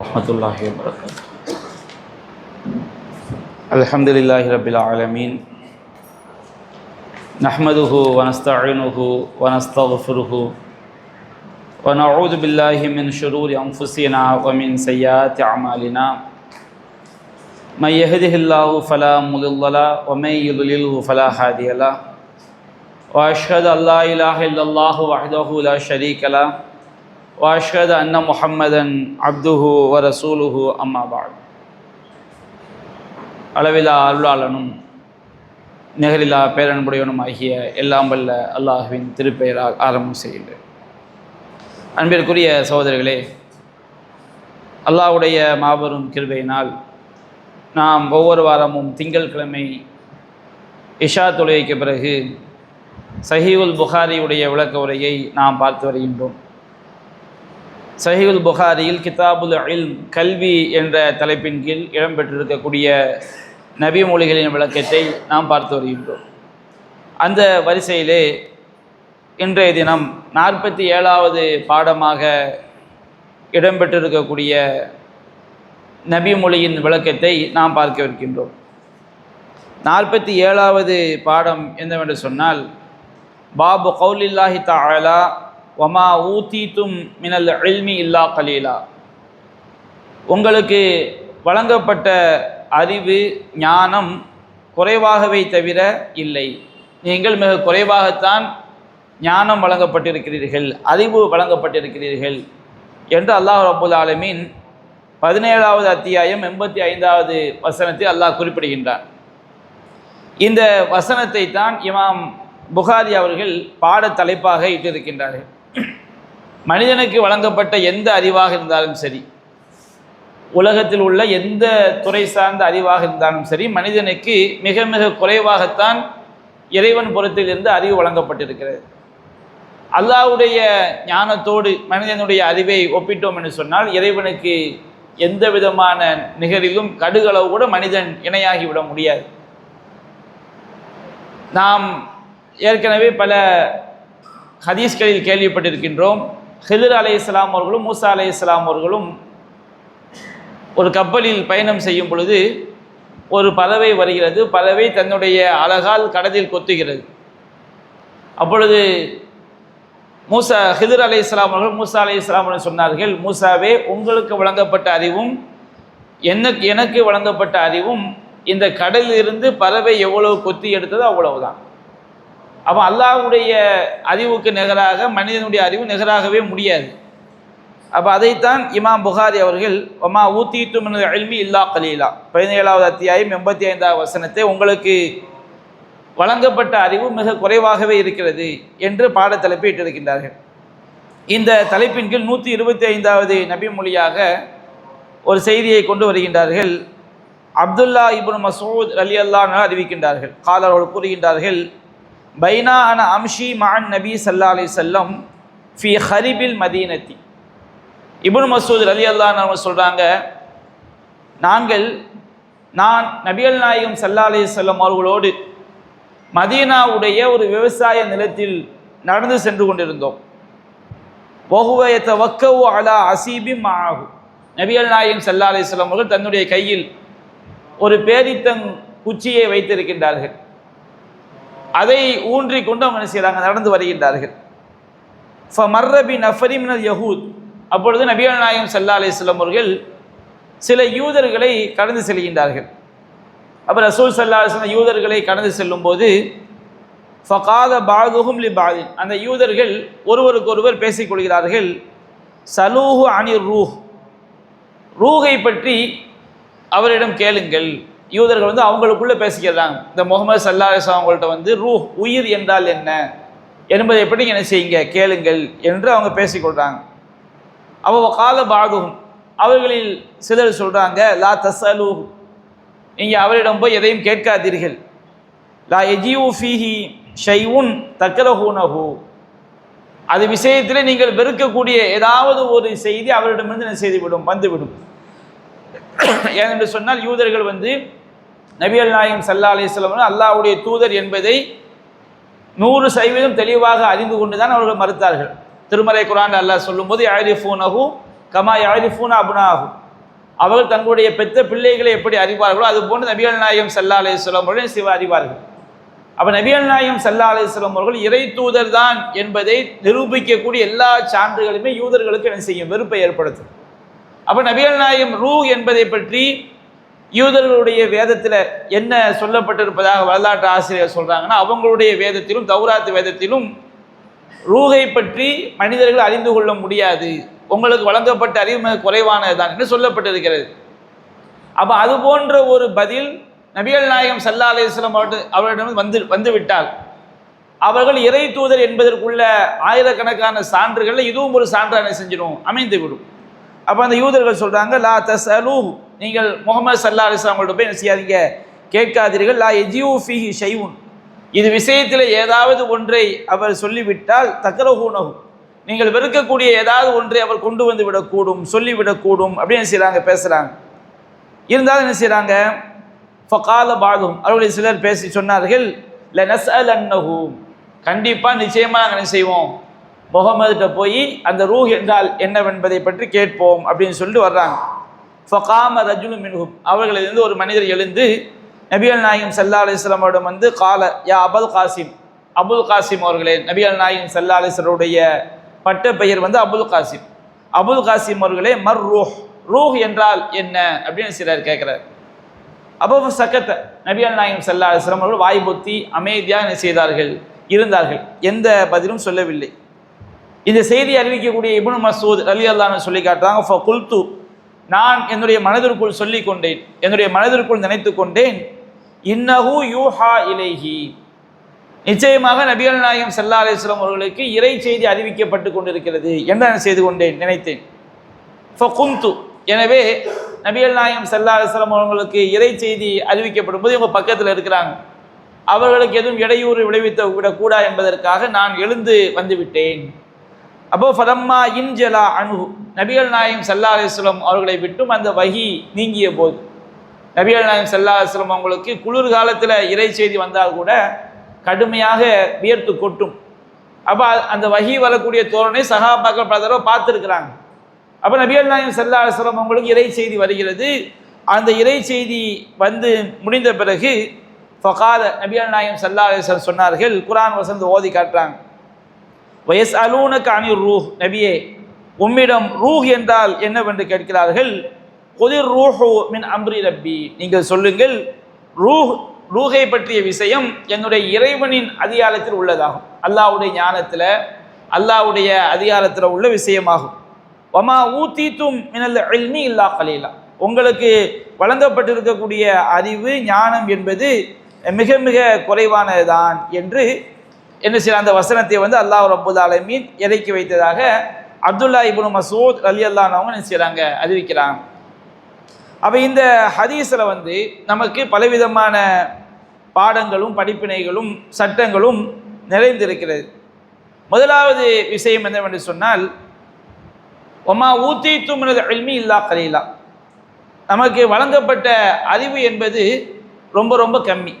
ورحمة الله وبركاته. الحمد لله رب العالمين. نحمده ونستعينه ونستغفره ونعوذ بالله من شرور أنفسنا ومن سيئات أعمالنا. من يهده الله فلا مضل له ومن يضلله فلا هادي له. وأشهد أن لا إله إلا الله وحده لا شريك له. واشهد ان محمدا عبده ورسوله اما بعد அளவிலா அருளாளனும் நிகரிலா பேரன்புடையவனும் ஆகிய எல்லாம் வல்ல அல்லாஹுவின் திருப்பெயரால் ஆரம்பம் செய்கின்றேன் அன்பிற்குரிய சகோதரர்களே அல்லாஹ்வுடைய மாபெரும் கிருபையினால் நாம் ஒவ்வொரு வாரமும் திங்கட்கிழமை இஷா தொழுகைக்கு பிறகு சஹீவுல் புகாரியுடைய விளக்க உரையை நாம் பார்த்து வருகின்றோம் சஹிவுல் புகாரியில் கிதாபுல் இல் கல்வி என்ற தலைப்பின் கீழ் இடம்பெற்றிருக்கக்கூடிய நபி மொழிகளின் விளக்கத்தை நாம் பார்த்து வருகின்றோம். அந்த வரிசையிலே இன்றைய தினம் நாற்பத்தி ஏழாவது பாடமாக இடம்பெற்றிருக்கக்கூடிய நபி மொழியின் விளக்கத்தை நாம் பார்க்க இருக்கின்றோம். நாற்பத்தி ஏழாவது பாடம் என்னவென்று சொன்னால் பாபு கௌலில்லாஹி தாலா ஒமா ஊத்தீத்தும் மினல் எல்மி இல்லா கலீலா உங்களுக்கு வழங்கப்பட்ட அறிவு ஞானம் குறைவாகவே தவிர இல்லை. நீங்கள் மிக குறைவாகத்தான் ஞானம் வழங்கப்பட்டிருக்கிறீர்கள் அறிவு வழங்கப்பட்டிருக்கிறீர்கள் என்று அல்லாஹ் ரபுல் ஆலமீன் பதினேழாவது அத்தியாயம் எண்பத்தி ஐந்தாவது வசனத்தில் அல்லாஹ் குறிப்பிடுகின்றான். இந்த வசனத்தை தான் இமாம் புகாரி அவர்கள் பாட தலைப்பாக இட்டிருக்கின்றார்கள். மனிதனுக்கு வழங்கப்பட்ட எந்த அறிவாக இருந்தாலும் சரி உலகத்தில் உள்ள எந்த துறை சார்ந்த அறிவாக இருந்தாலும் சரி மனிதனுக்கு மிக மிக குறைவாகத்தான் இறைவன் புறத்திலிருந்து அறிவு வழங்கப்பட்டிருக்கிறது. அல்லாவுடைய ஞானத்தோடு மனிதனுடைய அறிவை ஒப்பிட்டோம் என்று சொன்னால் இறைவனுக்கு எந்த விதமான நிகரிலும் கடுகளவு கூட மனிதன் இணையாகிவிட முடியாது. நாம் ஏற்கனவே பல ஹதீஸ்களில் கேள்விப்பட்டிருக்கின்றோம். ஹிதர் அலை இஸ்லாம் அவர்களும் மூசா அலை இஸ்லாம் அவர்களும் ஒரு கப்பலில் பயணம் செய்யும் பொழுது ஒரு பறவை வருகிறது. பறவை தன்னுடைய அழகால் கடலில் கொத்துகிறது. அப்பொழுது மூசா ஹிதர் அலை இஸ்லாம் அவர்கள் மூசா அலை இஸ்லாம் அவர்கள் சொன்னார்கள் மூசாவே உங்களுக்கு வழங்கப்பட்ட அறிவும் எனக்கு எனக்கு வழங்கப்பட்ட அறிவும் இந்த கடலிலிருந்து பறவை எவ்வளவு கொத்தி எடுத்ததோ அவ்வளவுதான். அப்போ அல்லாஹுடைய அறிவுக்கு நிகராக மனிதனுடைய அறிவு நிகராகவே முடியாது. அப்போ அதைத்தான் இமாம் புகாரி அவர்கள் ஒமா ஊத்தீட்டு அல்மி இல்லா கலீலா. பதினேழாவது அத்தியாயம் எண்பத்தி ஐந்தாவது வசனத்தை உங்களுக்கு வழங்கப்பட்ட அறிவு மிக குறைவாகவே இருக்கிறது என்று பாடத்தலைப்பை இட்டிருக்கின்றார்கள். இந்த தலைப்பின் கீழ் நூற்றி இருபத்தி ஐந்தாவது நபி மொழியாக ஒரு செய்தியை கொண்டு வருகின்றார்கள். அப்துல்லா இபுன் மசூத் அலி அல்லா அறிவிக்கின்றார்கள். காலர்கள் கூறுகின்றார்கள் பைனா அன அம்ஷி மான் நபி சல்லா அலி செல்லம் ஃபி ஹரிபில் மதீனத்தி. இபுன் மசூத் அலி அல்லா சொல்கிறாங்க நாங்கள் நான் நபியல் நாயகம் சல்லா அலி செல்லம் அவர்களோடு மதீனாவுடைய ஒரு விவசாய நிலத்தில் நடந்து சென்று கொண்டிருந்தோம். ஒகுவயத்த வக்கவு அலா அசீபி மாகு நபியல் நாயகம் சல்லா அலி செல்லம் அவர்கள் தன்னுடைய கையில் ஒரு பேரித்தங் குச்சியை வைத்திருக்கின்றார்கள். அதை ஊன்றி கொண்டு அவங்க என்ன செய்கிறாங்க நடந்து வருகின்றார்கள். ஃப மர்ரபி நஃபரி மினல் யஹூத். அப்பொழுது நபிகள் நாயகம் சல்லா அலிஸ்லம் அவர்கள் சில யூதர்களை கடந்து செல்கின்றார்கள். அப்போ ரசூல் சல்லா அலிஸ்லாம் யூதர்களை கடந்து செல்லும்போது ஃபகாத பாதுகும் லி பாதின். அந்த யூதர்கள் ஒருவருக்கொருவர் பேசிக்கொள்கிறார்கள் சலூஹு அனி ரூஹ். ரூஹை பற்றி அவரிடம் கேளுங்கள். யூதர்கள் வந்து அவங்களுக்குள்ளே பேசிக்கிறாங்க. இந்த முகமது சல்லாஹ் அவங்கள்ட்ட வந்து ரூ உயிர் என்றால் என்ன? என்பதை எப்படி என்ன செய்யுங்க? கேளுங்கள் என்று அவங்க பேசிக்கொள்கிறாங்க அவ கால பாகும் அவர்களில் சிலர் சொல்கிறாங்க லா தசலு நீங்கள் அவரிடம் போய் எதையும் கேட்காதீர்கள். லா எஜியூ ஃபீஹி ஷைவுன் தக்கரஹூனஹூ அது விஷயத்தில் நீங்கள் வெறுக்கக்கூடிய ஏதாவது ஒரு செய்தி அவரிடமிருந்து என்ன செய்துவிடும் வந்துவிடும். ஏனென்று சொன்னால் யூதர்கள் வந்து நபியல் நாயம் சல்லா அலிஸ்லாம் அல்லாவுடைய தூதர் என்பதை நூறு சதவீதம் தெளிவாக அறிந்து கொண்டு தான் அவர்கள் மறுத்தார்கள். திருமலை குரான் அல்லாஹ் சொல்லும்போது யாரிஃபூனஹு கமா யாரிஃபூன் அபுனாஹு. அவர்கள் தங்களுடைய பெத்த பிள்ளைகளை எப்படி அறிவார்களோ அது போன்று நபிகள் நாயகம் சல்லா அலிஸ்லாம் அவர்கள் சிவ அறிவார்கள். அப்போ நபிகள் நாயகம் சல்லா அலிஸ்லாம் அவர்கள் இறை தூதர் தான் என்பதை நிரூபிக்கக்கூடிய எல்லா சான்றுகளுமே யூதர்களுக்கு என்ன செய்யும்? வெறுப்பை ஏற்படுத்தும். அப்போ நபிகள் நாயகம் ரூ என்பதை பற்றி யூதர்களுடைய வேதத்தில் என்ன சொல்லப்பட்டிருப்பதாக வரலாற்று ஆசிரியர் சொல்கிறாங்கன்னா அவங்களுடைய வேதத்திலும் தௌராத்து வேதத்திலும் ரூகை பற்றி மனிதர்கள் அறிந்து கொள்ள முடியாது. உங்களுக்கு வழங்கப்பட்ட அறிவு மிக குறைவானதுதான் என்று சொல்லப்பட்டிருக்கிறது. அப்போ அது போன்ற ஒரு பதில் நபிகள் நாயகம் சல்லா அலிஸ்லாம் அவர்களிடம் வந்து வந்து விட்டால் அவர்கள் இறை தூதர் என்பதற்குள்ள ஆயிரக்கணக்கான சான்றுகளில் இதுவும் ஒரு சான்றாக செஞ்சிடும் அமைந்து விடும் அப்போ அந்த யூதர்கள் சொல்கிறாங்க லா தஸ் அலூ நீங்கள் முகமது சல்லா அலிஸ்லாம் அவங்கள்ட்ட போய் என்ன செய்யாதீங்க? கேட்காதீர்கள். லா எஜியூ ஃபிஹி ஷைவுன் இது விஷயத்தில் ஏதாவது ஒன்றை அவர் சொல்லிவிட்டால் தக்கரஹூனகு நீங்கள் வெறுக்கக்கூடிய ஏதாவது ஒன்றை அவர் கொண்டு வந்து விடக்கூடும் சொல்லிவிடக்கூடும். அப்படின்னு செய்கிறாங்க பேசுகிறாங்க இருந்தாலும் என்ன செய்கிறாங்க ஃபகால பாகும் அவர்களை சிலர் பேசி சொன்னார்கள் லெனஸ் நஸ் அல் அன்னஹூ கண்டிப்பாக நிச்சயமாக நாங்கள் என்ன செய்வோம்? முகமதுகிட்ட போய் அந்த ரூஹ் என்றால் என்னவென்பதை பற்றி கேட்போம் அப்படின்னு சொல்லிட்டு வர்றாங்க. ஃபகாம ரஜுலு மின்ஹும் அவர்களிலிருந்து ஒரு மனிதர் எழுந்து நபிகள் நாயகம் சல்லா அலிஸ்லாமோடம் வந்து கால யா அபுல் காசிம். அபுல் காசிம் அவர்களே நபிகள் நாயகம் சல்லா அலிஸ்வருடைய பட்ட பெயர் வந்து அபுல் காசிம். அபுல் காசிம் அவர்களே மர் ரூஹ். ரூஹ் என்றால் என்ன அப்படின்னு சிலர் கேட்குறாரு. அப்போ சக்கத்த நபிகள் நாயகம் சல்லா அலிஸ்லாம் அவர்கள் வாய் அமைதியாக என்ன செய்தார்கள்? இருந்தார்கள். எந்த பதிலும் சொல்லவில்லை. இந்த செய்தி அறிவிக்கக்கூடிய இபுனு மசூத் அலி அல்லான்னு சொல்லி காட்டுறாங்க "ஃப குல்து நான் என்னுடைய மனதிற்குள் சொல்லிக் கொண்டேன் என்னுடைய மனதிற்குள் நினைத்து கொண்டேன். இன்னஹு யூஹா இலேஹி. நிச்சயமாக நபிகள் நாயகம் சல்லா அலிஸ்லாம் அவர்களுக்கு இறை செய்தி அறிவிக்கப்பட்டு கொண்டிருக்கிறது என்று நான் செய்து கொண்டேன் நினைத்தேன். ஃபகுந்து எனவே நபிகள் நாயகம் சல்லா அலிஸ்லாம் அவர்களுக்கு இறை செய்தி அறிவிக்கப்படும் போது இவங்க பக்கத்தில் இருக்கிறாங்க. அவர்களுக்கு எதுவும் இடையூறு விளைவித்து விடக்கூடா என்பதற்காக நான் எழுந்து வந்துவிட்டேன் அப்போ ஃபதம்மா இன்ஜலா அனு நபிகள் நாயம் சல்லா அலிஸ்லம் அவர்களை விட்டும் அந்த வகி நீங்கிய போது. நபிகள் நாயம் சல்லா அலிஸ்லம் அவங்களுக்கு குளிர் காலத்தில் இறை செய்தி வந்தால் கூட கடுமையாக வியர்த்து கொட்டும். அப்போ அந்த வகி வரக்கூடிய தோரணை சகாபாக்கள் பல தடவை பார்த்துருக்குறாங்க. அப்போ நபிகள் நாயம் சல்லா அலிஸ்லம் அவங்களுக்கு இறை செய்தி வருகிறது. அந்த இறை செய்தி வந்து முடிந்த பிறகு ஃபகாத நபிகள் நாயம் சல்லா அலிஸ்லம் சொன்னார்கள் குரான் வசந்த ஓதி காட்டுறாங்க. வயஸ் அலூனக் அனிர் ரூஹ். நபியே உம்மிடம் ரூஹ் என்றால் என்னவென்று கேட்கிறார்கள்? கொதிர் ரூஹு மின் அம்ரி ரப்பி. நீங்கள் சொல்லுங்கள் ரூஹ் ரூஹை பற்றிய விஷயம் என்னுடைய இறைவனின் அதிகாரத்தில் உள்ளதாகும். அல்லாவுடைய ஞானத்தில் அல்லாவுடைய அதிகாரத்தில் உள்ள விஷயமாகும். வமா ஊத்தீத்தும் மினல் இல்மி இல்லா கலீலா. உங்களுக்கு வழங்கப்பட்டிருக்கக்கூடிய அறிவு ஞானம் என்பது மிக மிக குறைவானதுதான் என்று என்ன செய்யலாம் அந்த வசனத்தை வந்து அல்லாஹ் ரபுல் ஆலமீன் இறக்கி வைத்ததாக அப்துல்லா இபுன் மசூத் அலி அல்லானவங்க என்ன செய்கிறாங்க அறிவிக்கிறாங்க. அப்போ இந்த ஹதீஸில் வந்து நமக்கு பலவிதமான பாடங்களும் படிப்பினைகளும் சட்டங்களும் நிறைந்திருக்கிறது. முதலாவது விஷயம் என்னவென்று சொன்னால் ஒமா தும்னது அல்மி இல்லா கலீலா. நமக்கு வழங்கப்பட்ட அறிவு என்பது ரொம்ப ரொம்ப கம்மி.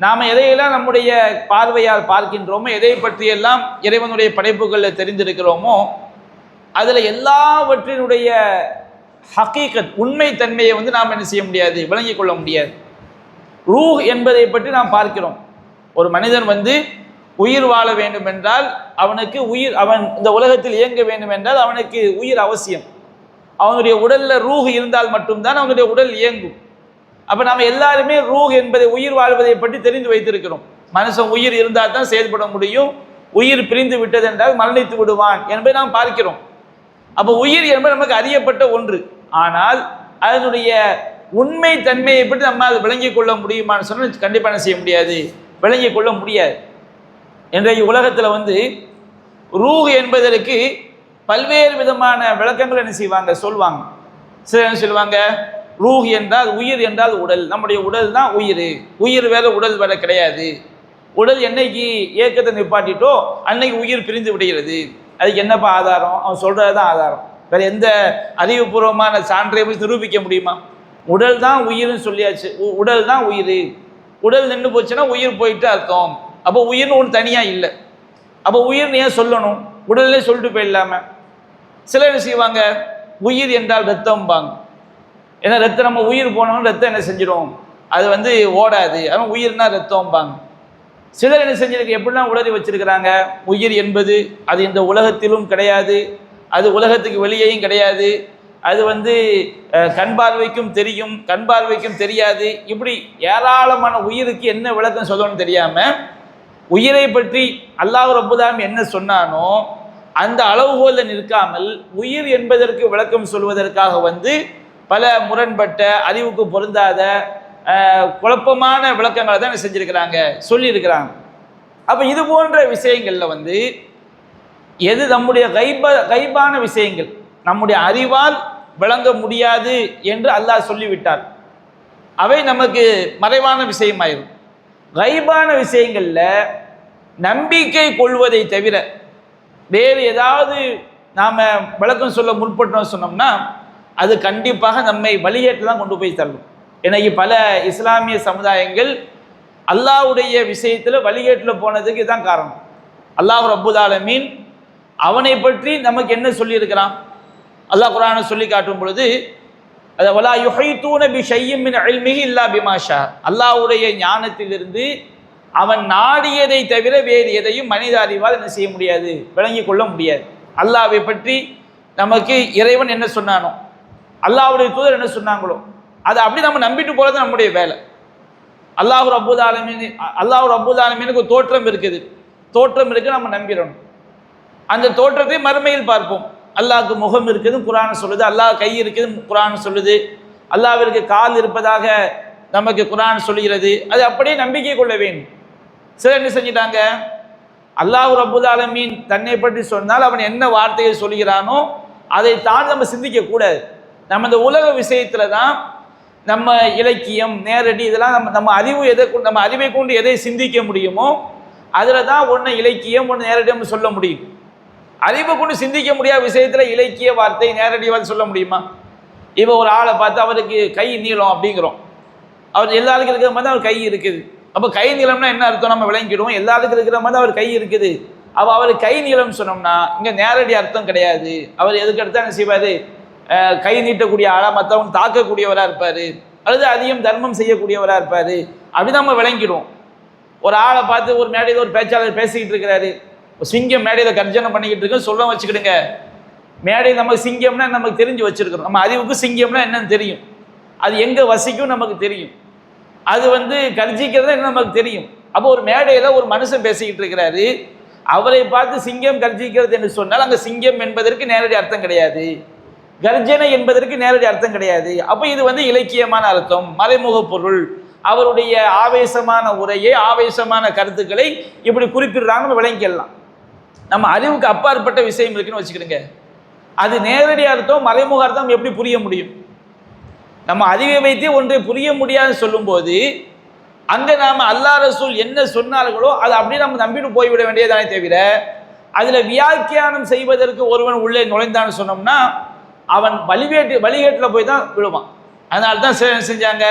நாம் எதையெல்லாம் நம்முடைய பார்வையால் பார்க்கின்றோமோ எதை பற்றியெல்லாம் இறைவனுடைய படைப்புகளில் தெரிந்திருக்கிறோமோ அதில் எல்லாவற்றினுடைய ஹக்கீகத் உண்மை தன்மையை வந்து நாம் என்ன செய்ய முடியாது விளங்கிக் கொள்ள முடியாது. ரூஹ் என்பதை பற்றி நாம் பார்க்கிறோம். ஒரு மனிதன் வந்து உயிர் வாழ வேண்டும் என்றால் அவனுக்கு உயிர் அவன் இந்த உலகத்தில் இயங்க வேண்டும் என்றால் அவனுக்கு உயிர் அவசியம். அவனுடைய உடலில் ரூஹ் இருந்தால் மட்டும்தான் அவனுடைய உடல் இயங்கும். அப்போ நாம் எல்லாருமே ரூஹ் என்பதை உயிர் வாழ்வதை பற்றி தெரிந்து வைத்திருக்கிறோம். மனுஷன் உயிர் இருந்தால் தான் செயல்பட முடியும். உயிர் பிரிந்து விட்டது என்றால் மரணித்து விடுவான் என்பதை நாம் பார்க்கிறோம். அப்போ உயிர் என்பது நமக்கு அறியப்பட்ட ஒன்று. ஆனால் அதனுடைய உண்மை தன்மையை பற்றி நம்ம அதை விளங்கிக் கொள்ள முடியுமான்னு சொன்னால் கண்டிப்பாக என்ன செய்ய முடியாது. விளங்கிக் கொள்ள முடியாது. இன்றைய உலகத்தில் வந்து ரூஹ் என்பதற்கு பல்வேறு விதமான விளக்கங்கள் என்ன செய்வாங்க? சொல்வாங்க. சில என்ன சொல்லுவாங்க ரூஹ் என்றால் உயிர் என்றால் உடல். நம்முடைய உடல் தான் உயிர். உயிர் வேற உடல் வேற கிடையாது. உடல் என்னைக்கு ஏக்கத்தை நிப்பாட்டிட்டோ அன்னைக்கு உயிர் பிரிந்து விடுகிறது. அதுக்கு என்னப்பா ஆதாரம்? அவன் சொல்கிறது தான் ஆதாரம். வேற எந்த அறிவுபூர்வமான சான்றை போய் நிரூபிக்க முடியுமா? உடல் தான் உயிர்னு சொல்லியாச்சு. உ- உடல் தான் உயிர். உடல் நின்று போச்சுன்னா உயிர் போயிட்டு அர்த்தம். அப்போ உயிர்னு ஒன்று தனியாக இல்லை. அப்போ உயிர்னு ஏன் சொல்லணும்? உடல்லே சொல்லிட்டு போயிடலாம. சிலர் என்ன செய்வாங்க? உயிர் என்றால் ரத்தம்பாங்க. ஏன்னா ரத்தம் நம்ம உயிர் போனோம்னா ரத்தம் என்ன செஞ்சிடும் அது வந்து ஓடாது. அவன் உயிர்னா ரத்தம்பாங்க. சிலர் என்ன செஞ்சிருக்கு? எப்படிலாம் உளறி வச்சிருக்கிறாங்க? உயிர் என்பது அது இந்த உலகத்திலும் கிடையாது. அது உலகத்துக்கு வெளியேயும் கிடையாது. அது வந்து கண் பார்வைக்கும் தெரியும். கண் பார்வைக்கும் தெரியாது. இப்படி ஏராளமான உயிருக்கு என்ன விளக்கம் சொல்லணும்னு தெரியாம உயிரை பற்றி அல்லாஹ் ரப்புதாம் என்ன சொன்னானோ அந்த அளவுகோலில் நிற்காமல் உயிர் என்பதற்கு விளக்கம் சொல்வதற்காக வந்து பல முரண்பட்ட அறிவுக்கு பொருந்தாத குழப்பமான விளக்கங்களை தான் செஞ்சிருக்கிறாங்க சொல்லியிருக்கிறாங்க. அப்போ இது போன்ற விஷயங்களில் வந்து எது நம்முடைய கைப கைபான விஷயங்கள் நம்முடைய அறிவால் விளங்க முடியாது என்று அல்லாஹ் சொல்லிவிட்டார். அவை நமக்கு மறைவான விஷயமாயிரும். கைபான விஷயங்களில் நம்பிக்கை கொள்வதை தவிர வேறு ஏதாவது நாம் விளக்கம் சொல்ல முற்பட்டோம் சொன்னோம்னா அது கண்டிப்பாக நம்மை வழிகேட்டு தான் கொண்டு போய் தள்ளும் இன்னைக்கு பல இஸ்லாமிய சமுதாயங்கள் அல்லாஹ்வுடைய விஷயத்தில் வழிகேட்டுல போனதுக்கு இதுதான் காரணம். அல்லாஹ் ரப்புல் அவனை பற்றி நமக்கு என்ன சொல்லியிருக்கிறான்? அல்லாஹ் குரானை சொல்லி காட்டும் பொழுது அதை வலா யுஹைத்தூன பி ஷையும் இல்லா பிமாஷா அல்லாஹ்வுடைய ஞானத்திலிருந்து அவன் நாடியதை தவிர வேறு எதையும் மனித அறிவால் என்ன செய்ய முடியாது விளங்கிக் கொள்ள முடியாது. அல்லாவை பற்றி நமக்கு இறைவன் என்ன சொன்னானோ அல்லாவுடைய தூதர் என்ன சொன்னாங்களோ அதை அப்படி நம்ம நம்பிட்டு போகிறது நம்முடைய வேலை. அல்லாஹ் ரப்புல் ஆலமீன் அல்லாஹ் ரப்புல் ஆலமீனுக்கு தோற்றம் இருக்குது. தோற்றம் இருக்கு நம்ம நம்பிடணும். அந்த தோற்றத்தை மறுமையில் பார்ப்போம். அல்லாஹ்க்கு முகம் இருக்குது குரான் சொல்லுது. அல்லாஹ் கை இருக்குது குரான் சொல்லுது. அல்லாவிற்கு கால் இருப்பதாக நமக்கு குரான் சொல்கிறது. அது அப்படியே நம்பிக்கை கொள்ள வேண்டும். சிலர் என்ன செஞ்சிட்டாங்க? அல்லாஹ் ரப்புல் ஆலமீன் தன்னை பற்றி சொன்னால் அவன் என்ன வார்த்தையை சொல்கிறானோ அதை தான் நம்ம சிந்திக்க கூடாது நம்ம இந்த உலக விஷயத்துல தான் நம்ம இலக்கியம் நேரடி இதெல்லாம் நம்ம நம்ம அறிவு எதை கொண்டு நம்ம அறிவை கொண்டு எதை சிந்திக்க முடியுமோ அதில் தான் ஒன்று இலக்கியம் ஒன்று நேரடியாக சொல்ல முடியும். அறிவை கொண்டு சிந்திக்க முடியாத விஷயத்தில் இலக்கிய வார்த்தை நேரடியாக சொல்ல முடியுமா? இப்போ ஒரு ஆளை பார்த்து அவருக்கு கை நீளம் அப்படிங்கிறோம். அவர் எல்லாருக்கும் இருக்கிற மாதிரி அவர் கை இருக்குது. அப்போ கை நீளம்னா என்ன அர்த்தம்? நம்ம விளங்கிடுவோம். எல்லாருக்கும் இருக்கிற மாதிரி அவர் கை இருக்குது. அப்போ அவர் கை நீளம் சொன்னோம்னா இங்கே நேரடி அர்த்தம் கிடையாது. அவர் எதுக்கு அடுத்தா என்ன செய்வார்? கை நீட்டக்கூடிய ஆளாக மற்றவங்க தாக்கக்கூடியவராக இருப்பார். அல்லது அதிகம் தர்மம் செய்யக்கூடியவராக இருப்பார். அப்படி நம்ம விளங்கிடுவோம். ஒரு ஆளை பார்த்து ஒரு மேடையில் ஒரு பேச்சாளர் பேசிக்கிட்டு இருக்கிறாரு. சிங்கம் மேடையில் கர்ஜனை பண்ணிக்கிட்டு இருக்கு சொல்ல வச்சுக்கிடுங்க. மேடையில் நமக்கு சிங்கம்னா நமக்கு தெரிஞ்சு வச்சுருக்கோம் நம்ம அறிவுக்கு சிங்கம்னா என்னன்னு தெரியும். அது எங்கே வசிக்கும் நமக்கு தெரியும். அது வந்து கர்ஜிக்கிறது என்ன நமக்கு தெரியும். அப்போ ஒரு மேடையில் ஒரு மனுஷன் பேசிக்கிட்டு இருக்கிறாரு. அவரை பார்த்து சிங்கம் கர்ஜிக்கிறது என்று சொன்னால் அங்கே சிங்கம் என்பதற்கு நேரடி அர்த்தம் கிடையாது. கர்ஜனை என்பதற்கு நேரடி அர்த்தம் கிடையாது. அப்போ இது வந்து இலக்கியமான அர்த்தம். மறைமுக பொருள். அவருடைய ஆவேசமான உரையை ஆவேசமான கருத்துக்களை இப்படி குறிப்பிடுறாங்க நம்ம விளங்கிக்கலாம் நம்ம அறிவுக்கு அப்பாற்பட்ட விஷயம் இருக்குன்னு வச்சுக்கிடுங்க. அது நேரடி அர்த்தம் மறைமுக அர்த்தம் எப்படி புரிய முடியும்? நம்ம அறிவை வைத்தே ஒன்றை புரிய முடியாதுன்னு சொல்லும்போது அங்கே நாம் அல்லா ரசூல் என்ன சொன்னார்களோ அதை அப்படியே நம்ம நம்பிட்டு போய்விட வேண்டியதானே தவிர அதில் வியாக்கியானம் செய்வதற்கு ஒருவன் உள்ளே நுழைந்தான்னு சொன்னோம்னா அவன் வழிவேட்டு வழிகேட்டில் போய் தான் விழுவான். அதனால தான் செஞ்சாங்க?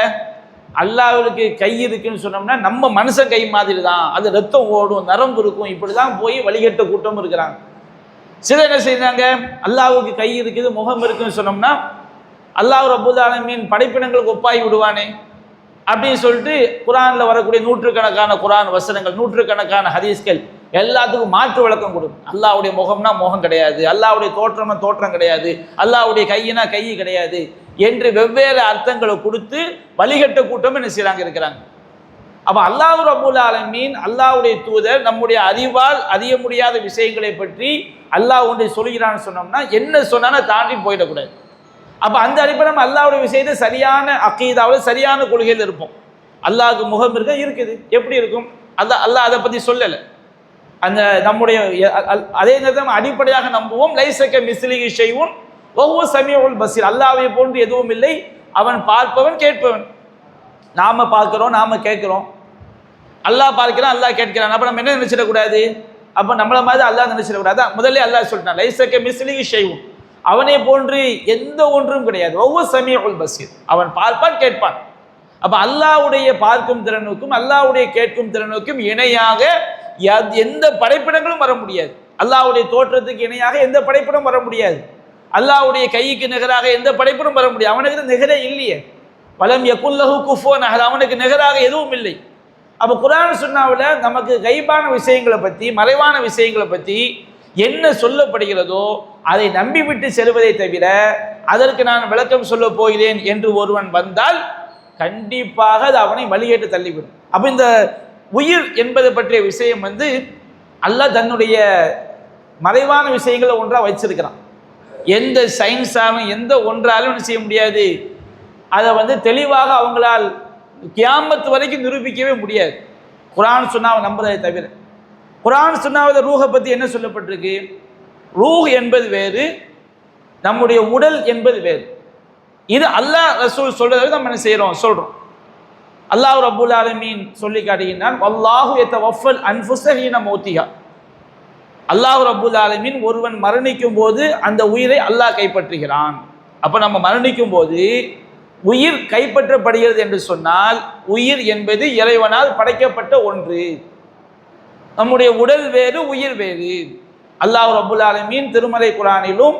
அல்லாவிற்கு கை இருக்குன்னு சொன்னோம்னா நம்ம மனுஷன் கை மாதிரி தான் அது ரத்தம் ஓடும் நரம்பு இருக்கும். இப்படி தான் போய் வழிகட்ட கூட்டம் இருக்கிறாங்க. சிலர் என்ன செய்றாங்க? அல்லாவுக்கு கை இருக்குது முகம் இருக்குன்னு சொன்னோம்னா அல்லாஹ் ரப்புல் ஆலமீன் படைப்பினங்களுக்கு ஒப்பாகி விடுவானே. அப்படின்னு சொல்லிட்டு குரானில் வரக்கூடிய நூற்றுக்கணக்கான குரான் வசனங்கள் நூற்றுக்கணக்கான ஹதீஸ்கள் எல்லாத்துக்கும் மாற்று விளக்கம் கொடுக்கும் அல்லாவுடைய முகம்னா முகம் கிடையாது. அல்லாவுடைய தோற்றம்னா தோற்றம் கிடையாது. அல்லாவுடைய கையினா கை கிடையாது. என்று வெவ்வேறு அர்த்தங்களை கொடுத்து வழிகட்ட கூட்டம் என்ன செய்கிறாங்க இருக்கிறாங்க. அப்போ அல்லாஹ் ரபுல் ஆலமீன் அல்லாஹ்வுடைய தூதர் நம்முடைய அறிவால் அறிய முடியாத விஷயங்களை பற்றி அல்லாஹ் ஒன்றை சொல்கிறான்னு சொன்னோம்னா என்ன சொன்னாலும் தாண்டி போயிடக்கூடாது. அப்போ அந்த அடிப்படை நம்ம அல்லாவுடைய விஷயத்தை சரியான அக்கீதாவில் சரியான கொள்கையில் இருப்போம். அல்லாவுக்கு முகம் இருக்க? இருக்குது. எப்படி இருக்கும்? அல்லாஹ் அல்லாஹ் அதை பற்றி சொல்லலை. அந்த நம்முடைய அதே நேரத்தில் நம்ம அடிப்படையாக நம்புவோம். லைசக்க மிஸ்லிகி செய்வோம் ஒவ்வொரு சமயம் பசீர். அல்லாவை போன்று எதுவும் இல்லை. அவன் பார்ப்பவன் கேட்பவன். நாம் பார்க்குறோம் நாம் கேட்குறோம். அல்லாஹ் பார்க்கிறான் அல்லாஹ் கேட்கிறான். அப்போ நம்ம என்ன நினைச்சிடக்கூடாது? அப்போ நம்மளை மாதிரி அல்லாஹ் நினைச்சிடக்கூடாது. முதல்ல அல்லாஹ் சொல்லிட்டான் லைசக்க மிஸ்லிகி செய்வோம் அவனை போன்று எந்த ஒன்றும் கிடையாது. ஒவ்வொரு சமயம் பசீர். அவன் பார்ப்பான் கேட்பான். அப்போ அல்லாஹ்வுடைய பார்க்கும் திறனுக்கும் அல்லாவுடைய கேட்கும் திறனுக்கும் இணையாக எந்த படைப்பிடங்களும் வர முடியாது. அல்லாவுடைய தோற்றத்துக்கு இணையாக எந்த படைப்பிடம் வர முடியாது. அல்லாவுடைய கைக்கு நிகராக எந்த படைப்பிலும் வர முடியும் அவனுக்கு நிகரே இல்லையே. பலம் எக்குல்லகு குஃபோன் அஹத் அவனுக்கு நிகராக எதுவும் இல்லை. அப்போ குரான் சுண்ணாவில் நமக்கு கைப்பான விஷயங்களை பற்றி மறைவான விஷயங்களை பற்றி என்ன சொல்லப்படுகிறதோ அதை நம்பிவிட்டு செல்வதை தவிர அதற்கு நான் விளக்கம் சொல்ல போகிறேன் என்று ஒருவன் வந்தால் கண்டிப்பாக அது அவனை வழிகேட்டு தள்ளிவிடும். அப்போ இந்த உயிர் என்பது பற்றிய விஷயம் வந்து அல்லாஹ் தன்னுடைய மறைவான விஷயங்களை ஒன்றாக வச்சிருக்கிறான் எந்த சயின்ஸாலும் எந்த ஒன்றாலும் செய்ய முடியாது. அதை வந்து தெளிவாக அவங்களால் கியாமத்து வரைக்கும் நிரூபிக்கவே முடியாது. குரான் சுன்னாவை நம்புறதை தவிர. குரான் சொன்னாவது ரூஹை பற்றி என்ன சொல்லப்பட்டிருக்கு? ரூஹ் என்பது வேறு நம்முடைய உடல் என்பது வேறு. இது அல்லாஹ் ரசூல் சொல்கிறத நம்ம என்ன செய்கிறோம் சொல்கிறோம் அல்லாஹ் ரபுல் ஆலமீன் சொல்லி காட்டுகின்றான் வல்லாஹு எத்தவஃபல் அன்ஃபுஸஹீன மௌத்திஹா. அல்லாஹ் ரபுல் ஆலமீன் ஒருவன் மரணிக்கும் போது அந்த உயிரை அல்லாஹ் கைப்பற்றுகிறான். அப்போ நம்ம மரணிக்கும் போது உயிர் கைப்பற்றப்படுகிறது என்று சொன்னால் உயிர் என்பது இறைவனால் படைக்கப்பட்ட ஒன்று. நம்முடைய உடல் வேறு உயிர் வேறு. அல்லாஹ் ரபுல் ஆலமீன் திருமலை குரானிலும்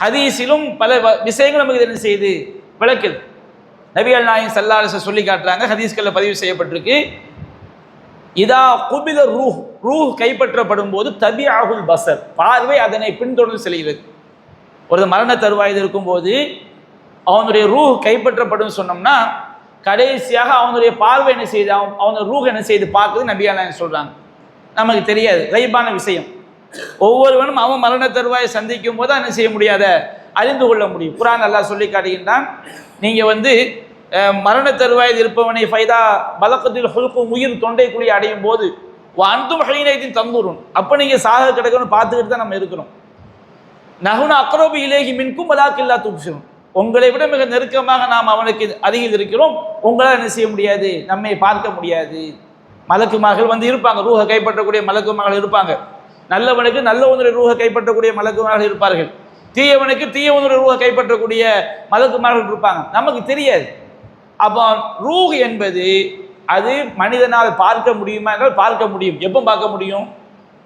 ஹதீஸிலும் பல வ- விஷயங்கள் நமக்கு என்ன செய்து விளக்குது. நபிகள் நாயகம் சல்லாரச சொல்லி காட்டுறாங்க ஹதீஸ்களில் பதிவு செய்யப்பட்டிருக்கு. இதா குபித ரூஹ் ரூஹ் கைப்பற்றப்படும் போது தபி ஆகுல் பசர் பார்வை அதனை பின்தொடர்ந்து செல்கிறது. ஒரு மரண தருவாயில் இருக்கும்போது அவனுடைய ரூஹ் கைப்பற்றப்படும் சொன்னோம்னா கடைசியாக அவனுடைய பார்வை என்ன செய்து அவன் அவனுடைய ரூஹ் என்ன செய்து பார்க்குது நபியால சொல்கிறாங்க நமக்கு தெரியாது ரைபான விஷயம். ஒவ்வொருவனும் அவன் மரண தருவாயை சந்திக்கும் போது என்ன செய்ய முடியாத அறிந்து கொள்ள முடியும். குரான் நல்லா சொல்லி காட்டுகின்றான் நீங்கள் வந்து மரண தருவாயில் இருப்பவனை ஃபைதா பலக்கத்தில் ஹுல்கும் உயிர் தொண்டைக்குழி அடையும் போது அந்தும் ஹைனைத்தின் தந்தூரும் அப்போ நீங்கள் சாக கிடக்கணும்னு பார்த்துக்கிட்டு தான் நம்ம இருக்கிறோம் நகுன அக்ரோபி இலேகி மின்கும் பலாக்கில்லா துப்சிரும். உங்களை விட மிக நெருக்கமாக நாம் அவனுக்கு அருகில் இருக்கிறோம். உங்களால் என்ன செய்ய முடியாது? நம்மை பார்க்க முடியாது. மலக்குமார்கள் வந்து இருப்பாங்க. ரூஹ கைப்பற்றக்கூடிய மலக்குமார்கள் இருப்பாங்க. நல்லவனுக்கு நல்லவனுடைய ரூக கைப்பற்றக்கூடிய மலக்குமார்கள் இருப்பார்கள். தீயவனுக்கு தீயவனுடைய ரூஹ கைப்பற்றக்கூடிய மலக்குமார்கள் இருப்பாங்க. நமக்கு தெரியாது. அப்போ ரூஹ் என்பது அது மனிதனால் பார்க்க முடியுமா? என்றால் பார்க்க முடியும். எப்போ பார்க்க முடியும்?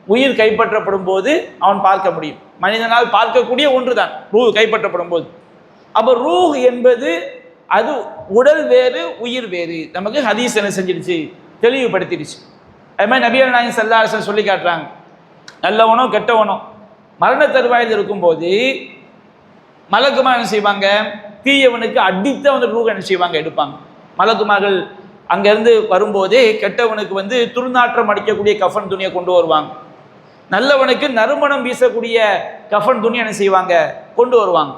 உயிர் கைப்பற்றப்படும் போது அவன் பார்க்க முடியும். மனிதனால் பார்க்கக்கூடிய ஒன்று தான் ரூஹ் கைப்பற்றப்படும் போது. அப்போ ரூஹ் என்பது அது உடல் வேறு உயிர் வேறு. நமக்கு ஹதீஸ் என்ன செஞ்சிருச்சு தெளிவுபடுத்திடுச்சு. அது மாதிரி நபிகள் நாயகம் சல்லாசன் சொல்லி காட்டுறாங்க. நல்லவனோ கெட்டவனோ. மரண தருவாயில் இருக்கும்போது மலக்குமா என்ன செய்வாங்க? தீயவனுக்கு அடித்து அவன் ரூக என்ன செய்வாங்க? எடுப்பாங்க. மலக்குமார்கள் அங்கேருந்து வரும்போதே கெட்டவனுக்கு வந்து துர்நாற்றம் அடிக்கக்கூடிய கஃன் துணியை கொண்டு வருவாங்க. நல்லவனுக்கு நறுமணம் வீசக்கூடிய கஃன் துணி என்ன செய்வாங்க? கொண்டு வருவாங்க.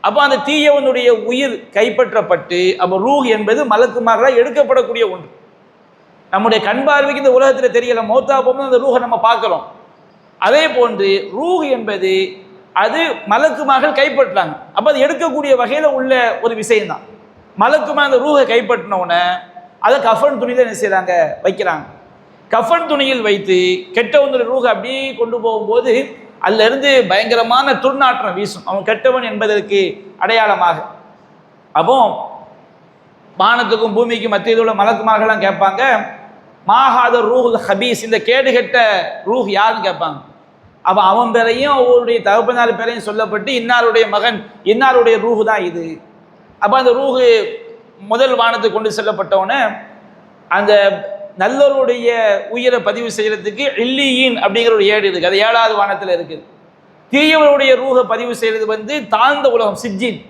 அப்போ அந்த தீயவனுடைய உயிர் கைப்பற்றப்பட்டு அப்போ ரூஹ் என்பது மலக்குமார்களாக எடுக்கப்படக்கூடிய ஒன்று. நம்முடைய கண் பார்வைக்கு இந்த உலகத்தில் தெரியல மௌத்தா போகும்போது அந்த ரூஹை நம்ம பார்க்குறோம். அதே போன்று ரூஹ் என்பது அது மலக்குமார்கள் கைப்பற்றாங்க. அப்போ அது எடுக்கக்கூடிய வகையில் உள்ள ஒரு விஷயம்தான். மலக்குமா அந்த ரூஹை கைப்பற்றின உடனே அதை கஃபன் துணியில் என்ன செய்கிறாங்க வைக்கிறாங்க. கஃபன் துணியில் வைத்து கெட்டவனுடைய ரூஹை அப்படியே கொண்டு போகும்போது அதுல இருந்து பயங்கரமான துர்நாற்றம் வீசும். அவன் கெட்டவன் என்பதற்கு அடையாளமாக. அப்போ வானத்துக்கும் பூமிக்கும் மத்தியில் உள்ள மலக்குமார்கள்லாம் கேட்பாங்க மாகாத ரூஹுல் ஹபீஸ் இந்த கேடுகெட்ட ரூஹ் யாருன்னு கேட்பாங்க. அப்போ அவன் பேரையும் அவருடைய தகப்பனார் பேரையும் சொல்லப்பட்டு இன்னாருடைய மகன் இன்னாருடைய ரூஹு தான் இது. அப்போ அந்த ரூஹு முதல் வானத்துக்கு கொண்டு செல்லப்பட்டவொன்னே அந்த நல்லவருடைய உயிரை பதிவு செய்கிறதுக்கு இல்லியின் அப்படிங்கிற ஒரு ஏடு இருக்குது அது ஏழாவது வானத்தில் இருக்குது தீயவருடைய ரூஹை பதிவு செய்கிறது வந்து தாழ்ந்த உலகம் சிஜின்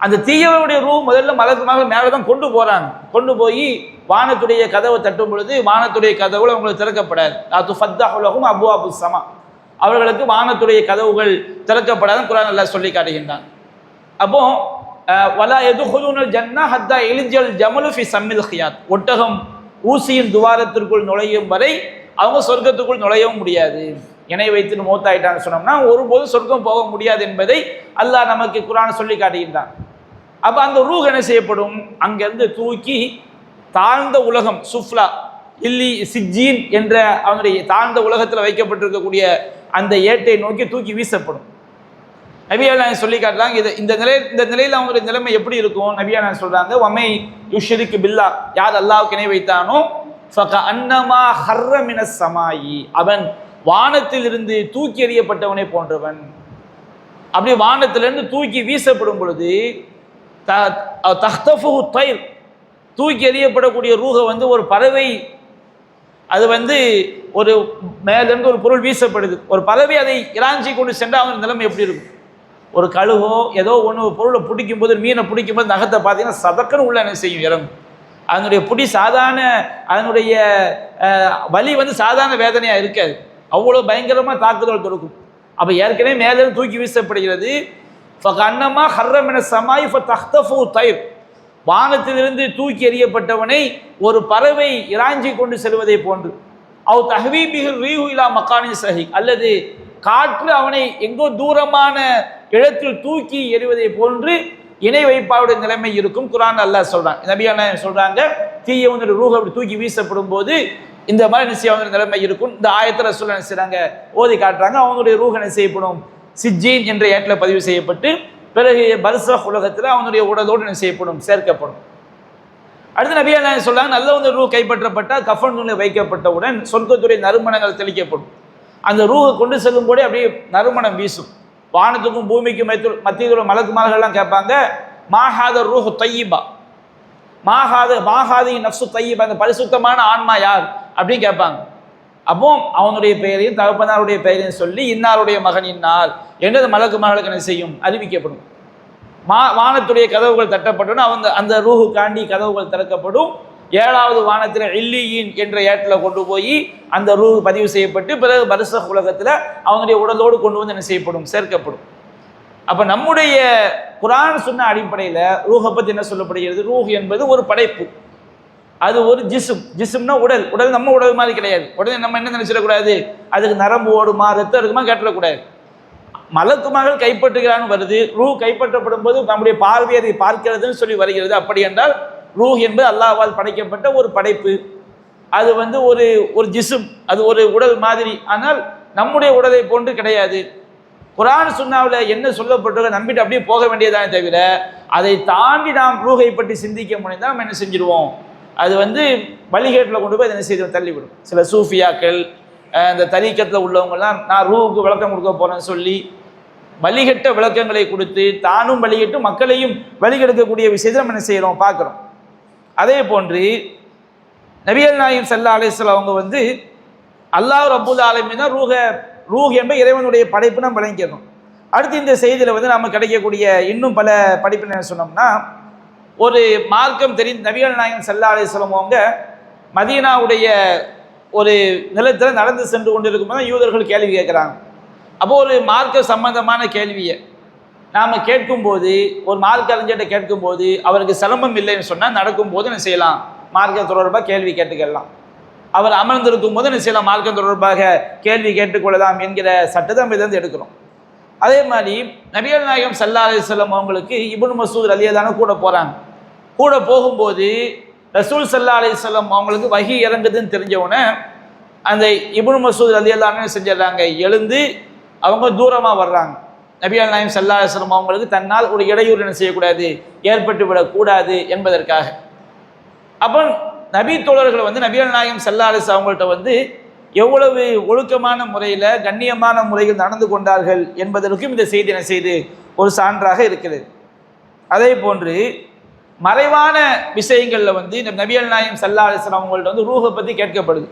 அந்த தீயவருடைய ரூ முதல்ல மலக்குமாக மேலே தான் கொண்டு போகிறாங்க கொண்டு போய் வானத்துடைய கதவை தட்டும் பொழுது வானத்துடைய கதவுகள் அவங்களுக்கு திறக்கப்படாது. அது ஃபத்தா உலகம் அபு அபு சமா. அவர்களுக்கு வானத்துடைய கதவுகள் திறக்கப்படாத குரான் நல்லா சொல்லி காட்டுகின்றான். அப்போ வலா எதுகுலுனல் ஜன்னா ஹத்தா எலிஜல் ஜமலு ஃபி சம்மில் ஹியாத் ஒட்டகம் ஊசியின் துவாரத்திற்குள் நுழையும் வரை அவங்க சொர்க்கத்துக்குள் நுழையவும் முடியாது. இணை வைத்து மூத்தாயிட்டான்னு சொன்னோம்னா ஒருபோதும் சொர்க்கம் போக முடியாது என்பதை அல்லாஹ் நமக்கு குரான் சொல்லி காட்டுகின்றான். அப்போ அந்த ரூ என்ன செய்யப்படும்? அங்கேருந்து தூக்கி தாழ்ந்த உலகம் சுஃப்லா இல்லி சிஜ்ஜீன் என்ற அவனுடைய தாழ்ந்த உலகத்தில் வைக்கப்பட்டிருக்கக்கூடிய அந்த ஏட்டை நோக்கி தூக்கி வீசப்படும். நபியாளன் சொல்லி காட்டலாம் இது இந்த நிலை இந்த நிலையில் அவங்களுடைய நிலைமை எப்படி இருக்கும்? நபியாளன் சொல்றாங்க வமை யுஷரிக்கு பில்லா. யார் அல்லாவுக்கு இணை வைத்தானோ? அன்னமா ஹர்ரமின சமாயி. அவன் வானத்தில் இருந்து தூக்கி எறியப்பட்டவனை போன்றவன். அப்படி வானத்திலிருந்து தூக்கி வீசப்படும் பொழுது த தஹ்தஃபு தயிர் தூக்கி எறியப்படக்கூடிய ரூஹை வந்து ஒரு பறவை. அது வந்து ஒரு மேலிருந்து ஒரு பொருள் வீசப்படுது. ஒரு பறவை அதை இறாஞ்சி கொண்டு சென்றால் அவங்க நிலைமை எப்படி இருக்கும்? ஒரு கழுகோ ஏதோ ஒன்று பொருளை பிடிக்கும் போது மீனை பிடிக்கும் போது நகத்தை பார்த்தீங்கன்னா சதக்குன்னு உள்ள என்ன செய்யும்? இறங்கும். அதனுடைய பிடி சாதாரண அதனுடைய வலி வந்து சாதாரண வேதனையாக இருக்காது. அவ்வளோ பயங்கரமாக தாக்குதல் கொடுக்கும். அப்போ ஏற்கனவே மேலே தூக்கி வீசப்படுகிறது. அன்னமா ஹர்ரமென சமாய் தஹ்தஃபு தயிர். வானத்திலிருந்து தூக்கி எறியப்பட்டவனை ஒரு பறவை இராஞ்சி கொண்டு செல்வதை போன்று. அவ் தஹ்வீபிகள் ரீஹு இலா மக்கானின் சஹிக். அல்லது காற்று அவனை எங்கோ தூரமான இடத்தில் தூக்கி எறிவதை போன்று இணை வைப்பாவுடைய நிலைமை இருக்கும். குரான் அல்லாஹ் சொல்றான். நபியான சொல்றாங்க? தீய வந்து ரூஹ அப்படி தூக்கி வீசப்படும் போது இந்த மாதிரி நிச்சயம் நிலைமை இருக்கும். இந்த ஆயத்தில் சொல்ல என்ன செய்கிறாங்க ஓதி காட்டுறாங்க. அவங்களுடைய ரூஹ என்ன செய்யப்படும்? சிஜின் என்ற ஏட்டில் பதிவு செய்யப்பட்டு பிறகு பர்சஹ் உலகத்தில் அவனுடைய உடலோடு என்ன செய்யப்படும்? சேர்க்கப்படும். அடுத்து நபியா நாயகம் சொல்றாங்க? நல்ல வந்து ரூ கைப்பற்றப்பட்டால் கஃபன் நூலில் வைக்கப்பட்டவுடன் சொர்க்கத்துடைய நறுமணங்கள் தெளிக்கப்படும். அந்த ரூஹை கொண்டு செல்லும் போதே அப்படியே நறுமணம் வீசும். வானத்துக்கும் பூமிக்கும் மத்தியில் மலக்கு மலர்கள்லாம் கேட்பாங்க மாஹாத ரூஹு தையிபா. மாஹாத மாஹாதி நப்சு தையிபா. அந்த பரிசுத்தமான ஆன்மா யார்? அப்படின்னு கேட்பாங்க. அப்போ அவனுடைய பெயரையும் தகப்பனாருடைய பெயரையும் சொல்லி இன்னாருடைய மகன் இன்னார் என்று மலக்கு மகளுக்கு என்ன செய்யும்? அறிவிக்கப்படும். மா வானத்துடைய கதவுகள் தட்டப்பட்டோன்னு அவங்க அந்த ரூஹு காண்டி கதவுகள் திறக்கப்படும். ஏழாவது வானத்தில் இல்லியின் என்ற ஏட்டில் கொண்டு போய் அந்த ரூஹு பதிவு செய்யப்பட்டு பிறகு பரிச உலகத்தில் அவங்களுடைய உடலோடு கொண்டு வந்து என்ன செய்யப்படும்? சேர்க்கப்படும். அப்போ நம்முடைய குரான் சொன்ன அடிப்படையில் ரூஹை பற்றி என்ன சொல்லப்படுகிறது? ரூஹ் என்பது ஒரு படைப்பு. அது ஒரு ஜிசும். ஜிசும்னா உடல். உடல் நம்ம உடல் மாதிரி கிடையாது. உடனே நம்ம என்ன நினைச்சிடக்கூடாது? அதுக்கு நரம்பு ஓடுமா ரத்தம் இருக்குமா கேட்டுடக்கூடாது. மலக்குமார்கள் கைப்பற்றுகிறான்னு வருது ரூ கைப்பற்றப்படும் போது நம்முடைய பார்வை அதை பார்க்கிறதுன்னு சொல்லி வருகிறது. அப்படி என்றால் ரூ என்பது அல்லாஹ்வால் படைக்கப்பட்ட ஒரு படைப்பு. அது வந்து ஒரு ஒரு ஜிசும் அது ஒரு உடல் மாதிரி. ஆனால் நம்முடைய உடலை போன்று கிடையாது. குரான் சுன்னாவில் என்ன சொல்லப்பட்டதோ நம்பிட்டு அப்படியே போக வேண்டியதானே தவிர அதை தாண்டி நாம் ரூஹை பற்றி சிந்திக்க முடிந்தால் நம்ம என்ன செஞ்சிருவோம்? அது வந்து வழிகேட்டில் கொண்டு போய் அதை என்ன செய்து தள்ளிவிடும். சில சூஃபியாக்கள் இந்த தரீக்கத்தில் உள்ளவங்கெல்லாம் நான் ரூவுக்கு விளக்கம் கொடுக்க போகிறேன்னு சொல்லி வழிகட்ட விளக்கங்களை கொடுத்து தானும் வழிகட்டு மக்களையும் வழிகெடுக்கக்கூடிய விஷயத்தை நம்ம என்ன செய்கிறோம் பார்க்குறோம். அதே போன்று நபியல் நாயம் செல்லா அலேஸ்வல் அவங்க வந்து அல்லாஹ் ரபுல் ஆலமி தான் ரூக ரூஹ் என்ப இறைவனுடைய படைப்பு நம்ம விளங்கிக்கணும் அடுத்து இந்த செய்தியில் வந்து நம்ம கிடைக்கக்கூடிய இன்னும் பல படிப்பு என்ன சொன்னோம்னா ஒரு மார்க்கம் தெரிந்த நபிகள் நாயகம் சல்லா அலிஸ்லாம் அவங்க மதீனாவுடைய ஒரு நிலத்தில் நடந்து சென்று கொண்டிருக்கும்போது தான் யூதர்கள் கேள்வி கேட்குறாங்க. அப்போது ஒரு மார்க்க சம்பந்தமான கேள்வியை நாம் கேட்கும்போது ஒரு மார்க்க அறிஞர்கிட்ட கேட்கும்போது அவருக்கு சிரமம் இல்லைன்னு சொன்னால் நடக்கும்போது என்ன செய்யலாம்? மார்க்க தொடர்பாக கேள்வி கேட்டுக்கலாம் அவர் அமர்ந்திருக்கும் போது என்ன செய்யலாம்? மார்க்க தொடர்பாக கேள்வி கேட்டுக்கொள்ளலாம் என்கிற சட்டத்தை நம்ம இதிலிருந்து எடுக்கிறோம். அதே மாதிரி நபிகள் நாயகம் சல்லா அலிஸ்லாம் அவங்களுக்கு இபுன் மசூத் அலியதான கூட போகிறாங்க கூட போகும்போது ரசூல் சல்லா செல்லம் அவங்களுக்கு வகி இறங்குதுன்னு தெரிஞ்சவுடனே அந்த இபுன் மசூத் அலியல்லான்னு செஞ்சிடறாங்க. எழுந்து அவங்க தூரமாக வர்றாங்க. நபியல் நாயம் சல்லா அலிஸ்லம் அவங்களுக்கு தன்னால் ஒரு இடையூறு என்ன செய்யக்கூடாது ஏற்பட்டு விடக்கூடாது என்பதற்காக. அப்போ நபி தோழர்கள் வந்து நபிகள் நாயகம் சல்லா அலிஸ் அவங்கள்ட்ட வந்து எவ்வளவு ஒழுக்கமான முறையில் கண்ணியமான முறையில் நடந்து கொண்டார்கள் என்பதற்கும் இந்த செய்தி என்ன செய்து ஒரு சான்றாக இருக்கிறது. அதே போன்று மறைவான விஷயங்களில் வந்து இந்த நபியல் நாயம் சல்லா அலிஸ்லாம் அவங்கள்ட்ட வந்து ரூஹை பற்றி கேட்கப்படுது.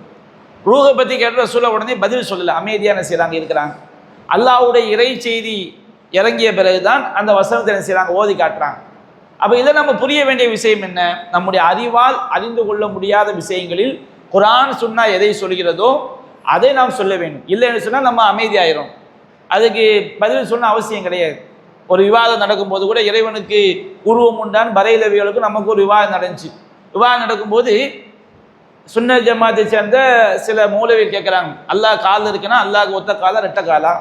ரூஹை பற்றி கேட்ட சொல்ல உடனே பதில் சொல்லலை. அமைதியான செய்கிறாங்க இருக்கிறாங்க. அல்லாஹ்வுடைய இறை செய்தி இறங்கிய பிறகுதான் அந்த வசனத்தை என்ன செய்கிறாங்க ஓதி காட்டுறாங்க. அப்போ இதை நம்ம புரிய வேண்டிய விஷயம் என்ன? நம்முடைய அறிவால் அறிந்து கொள்ள முடியாத விஷயங்களில் குரான் சொன்னால் எதை சொல்கிறதோ அதை நாம் சொல்ல வேண்டும். இல்லைன்னு சொன்னால் நம்ம அமைதியாயிரும். அதுக்கு பதில் சொன்ன அவசியம் கிடையாது. ஒரு விவாதம் நடக்கும்போது கூட இறைவனுக்கு உருவம் உண்டான் பரையிலவிகளுக்கும் நமக்கு ஒரு விவாதம் நடந்துச்சு. விவாதம் நடக்கும்போது சுன்ன ஜமாத்தை சேர்ந்த சில மூலவியல் கேட்குறாங்க. அல்லாஹ் கால் இருக்குன்னா அல்லாஹ்க்கு ஒத்த காலா ரெட்ட காலா?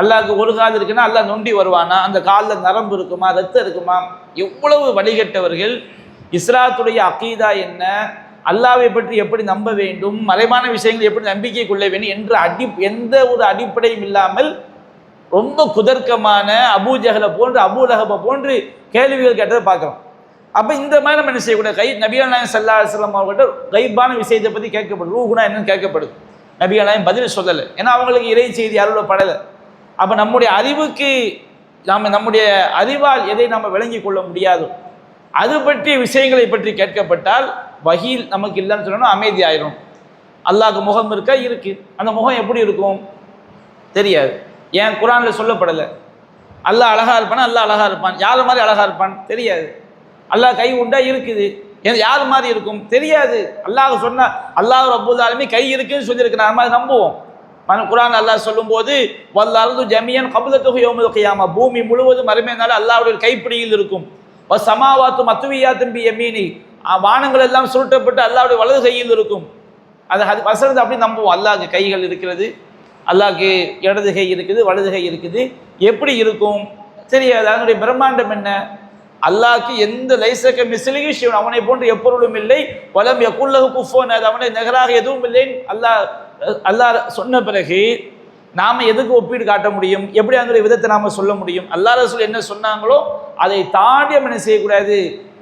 அல்லாஹ்க்கு ஒரு கால் இருக்குன்னா அல்லாஹ் நொண்டி வருவானா? அந்த காலில் நரம்பு இருக்குமா? ரத்தம் இருக்குமா? எவ்வளவு வழிகட்டவர்கள்? இஸ்லாத்துடைய அக்கீதா என்ன? அல்லாவை பற்றி எப்படி நம்ப வேண்டும்? மறைவான விஷயங்கள் எப்படி நம்பிக்கை கொள்ள வேண்டும்? என்ற அடி எந்த ஒரு அடிப்படையும் இல்லாமல் ரொம்ப குதர்க்கமான அபூஜகலை போன்று அபூலகபை போன்று கேள்விகள் கேட்டதை பார்க்குறோம். அப்போ இந்த மாதிரி நம்ம என்ன செய்யக்கூடாது? கை நபிகள் நாயன் சல்லா அலுவலம் அவர்கிட்ட கைப்பான விஷயத்தை பற்றி கேட்கப்படுது ரூகுனா என்னன்னு கேட்கப்படுது நபிகள் நாயகம் பதில் சொல்லலை. ஏன்னா அவங்களுக்கு இறை செய்தி அருளப்படலை அப்போ நம்முடைய அறிவுக்கு நாம் நம்முடைய அறிவால் எதை நாம் விளங்கி கொள்ள முடியாதோ அது பற்றிய விஷயங்களை பற்றி கேட்கப்பட்டால் வகீல் நமக்கு இல்லைன்னு சொல்லணும் அமைதி ஆயிரும் அல்லாஹ்க்கு முகம் இருக்கா? இருக்குது அந்த முகம் எப்படி இருக்கும்? தெரியாது. ஏன் குரானில் சொல்லப்படலை? அல்லாஹ் அழகாக இருப்பான்? அல்லாஹ் அழகா இருப்பான். யார் மாதிரி அழகா இருப்பான்? தெரியாது. அல்லாஹ் கை உண்டா இருக்குது. யார் மாதிரி இருக்கும்? தெரியாது. அல்லாஹ் சொன்னால் அல்லாஹ் ரப்பூல் கை இருக்குன்னு சொல்லியிருக்கிறார் நம்ம மாதிரி நம்புவோம். மன குரான் அல்லாஹ் சொல்லும்போது வல்லாரது ஜமியன் கபுல யோமுல் கியாமா. பூமி முழுவதும் அருமையினால அல்லாவுடைய கைப்பிடியில் இருக்கும். சமாவாத்து மத்துவியா தம்பி எமீனி வானங்கள் எல்லாம் சுருட்டப்பட்டு அல்லாவுடைய வலது கையில் இருக்கும். அது அது வசனத்தை அப்படி நம்புவோம். அல்லாஹ் கைகள் இருக்கிறது. அல்லாஹ்க்கு இடது கை இருக்குது வலது கை இருக்குது. எப்படி இருக்கும்? தெரியாது அதனுடைய பிரம்மாண்டம் என்ன? அல்லாஹ்க்கு எந்த லைசக்க மிஸ்லிகி சிவன் அவனை போன்று எப்பொருளும் இல்லை. வலம் எக்குள்ளகு குஃபோன் அது அவனை நிகராக எதுவும் இல்லை. அல்லாஹ் அல்லாஹ் சொன்ன பிறகு நாம் எதுக்கு ஒப்பீடு காட்ட முடியும்? எப்படி அதனுடைய விதத்தை நாம் சொல்ல முடியும்? அல்லாஹ் ரசூல் என்ன சொன்னாங்களோ அதை தாண்டி நம்ம என்ன செய்யக்கூடாது?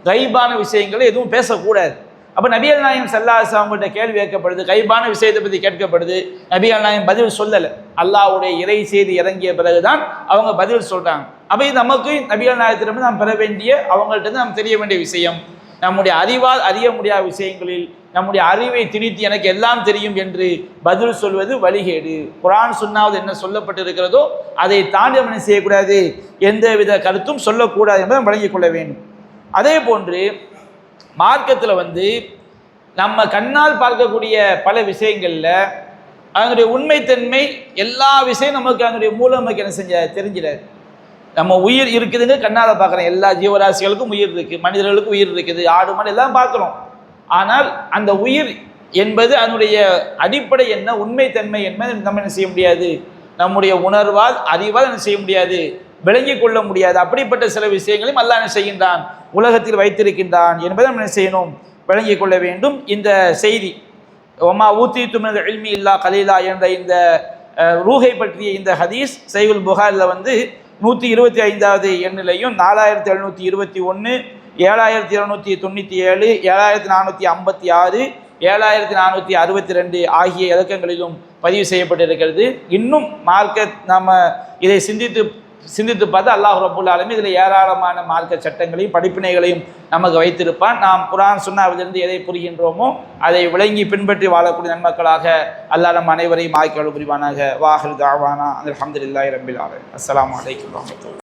கைபான விஷயங்களை எதுவும் பேசக்கூடாது. அப்போ நபிகள் நாயம் சல்லாஸ் அவங்கள்ட்ட கேள்வி கேட்கப்படுது கைபான விஷயத்தை பற்றி கேட்கப்படுது. நபிகள் நாயம் பதில் சொல்லலை. அல்லாவுடைய இறை செய்தி இறங்கிய பிறகுதான் அவங்க பதில் சொல்கிறாங்க அப்போ இது நமக்கு நபிகள் நாயத்திலிருந்து நாம் பெற வேண்டிய அவங்கள்ட்ட இருந்து நாம் தெரிய வேண்டிய விஷயம். நம்முடைய அறிவால் அறிய முடியாத விஷயங்களில் நம்முடைய அறிவை திணித்து எனக்கு எல்லாம் தெரியும் என்று பதில் சொல்வது வழிகேடு. குரான் சொன்னாவது என்ன சொல்லப்பட்டிருக்கிறதோ அதை தாண்டி அவனை என்ன செய்யக்கூடாது? எந்தவித கருத்தும் சொல்லக்கூடாது என்பதை வழங்கிக் கொள்ள வேண்டும். அதே போன்று மார்க்கத்தில் வந்து நம்ம கண்ணால் பார்க்கக்கூடிய பல விஷயங்களில் அதனுடைய உண்மைத்தன்மை எல்லா விஷயம் நமக்கு அதனுடைய மூலம் நமக்கு என்ன செஞ்ச தெரிஞ்சிடாது. நம்ம உயிர் இருக்குதுங்க கண்ணால் பார்க்குறோம். எல்லா ஜீவராசிகளுக்கும் உயிர் இருக்குது மனிதர்களுக்கும் உயிர் இருக்குது ஆடு மாடு எல்லாம் பார்க்குறோம். ஆனால் அந்த உயிர் என்பது அதனுடைய அடிப்படை என்ன உண்மைத்தன்மை என்ன நம்ம என்ன செய்ய முடியாது? நம்முடைய உணர்வால் அறிவால் என்ன செய்ய முடியாது? விளங்கி கொள்ள முடியாது. அப்படிப்பட்ட சில விஷயங்களையும் அல்லாஹ் என்ன செய்கின்றான்? உலகத்தில் வைத்திருக்கின்றான் என்பதை நம்ம என்ன செய்யணும்? விளங்கி கொள்ள வேண்டும். இந்த செய்தி ஒமா ஊத்தி துமிழ் எல்மி இல்லா கலீலா என்ற இந்த ரூஹை பற்றிய இந்த ஹதீஸ் சைவுல் புகாரில் வந்து நூற்றி இருபத்தி ஐந்தாவது எண்ணிலையும் நாலாயிரத்தி எழுநூற்றி இருபத்தி ஒன்று ஏழாயிரத்தி இரநூத்தி தொண்ணூற்றி ஏழு ஏழாயிரத்தி நானூற்றி ஐம்பத்தி ஆறு ஏழாயிரத்தி நானூற்றி அறுபத்தி ரெண்டு ஆகிய இலக்கங்களிலும் பதிவு செய்யப்பட்டிருக்கிறது. இன்னும் மார்க்கெட் நம்ம இதை சிந்தித்து சிந்தித்து பார்த்து அல்லாஹ் ரபுல் ஆலமி இதில் ஏராளமான மார்க்க சட்டங்களையும் படிப்பினைகளையும் நமக்கு வைத்திருப்பான். நாம் குரான் சுண்ணாவிலிருந்து எதை புரிகின்றோமோ அதை விளங்கி பின்பற்றி வாழக்கூடிய நன்மக்களாக அல்லா நம் அனைவரையும் ஆய்க்கல் புரிவானாக. வாஹில் தாவானா. அலமதுல்லாஹி ரபில் ஆலமீன். அஸ்லாம் வலைக்கம் வரமத்துல